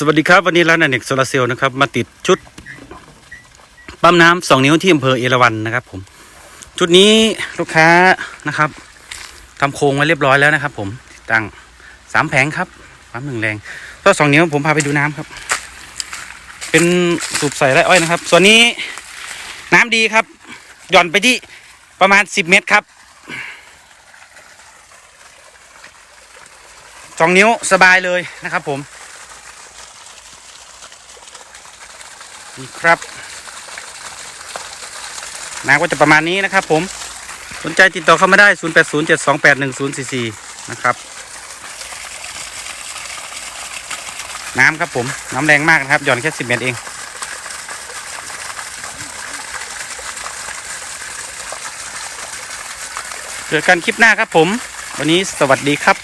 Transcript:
สวัสดีครับ วันนี้ร้านอเนกโซลาเซลล์นะครับ มาติดชุดปั๊มน้ำสองนิ้วที่อำเภอเอราวัณนะครับ ผม ชุดนี้ลูกค้านะครับทำโครงไว้เรียบร้อยแล้วนะครับ ผมตั้งสามแผงครับปั๊มหนึ่งแรงถ้าสองนิ้วผมพาไปดูน้ำครับ เป็นสูบใส่ไรอ้อยนะครับ ส่วนนี้น้ำดีครับ หย่อนไปที่ประมาณสิบเมตรครับสองนิ้วสบายเลยนะครับ ผม นี่ครับน้ำก็จะประมาณนี้นะครับ ผมสนใจติดต่อเข้ามาได้ 0 8 0 7 2 8 1 0 4 4 นะครับ น้ำครับผม น้ำแรงมากนะครับ หย่อนแค่ 10 เมตรเอง เจอกันคลิปหน้าครับผม วันนี้สวัสดีครับ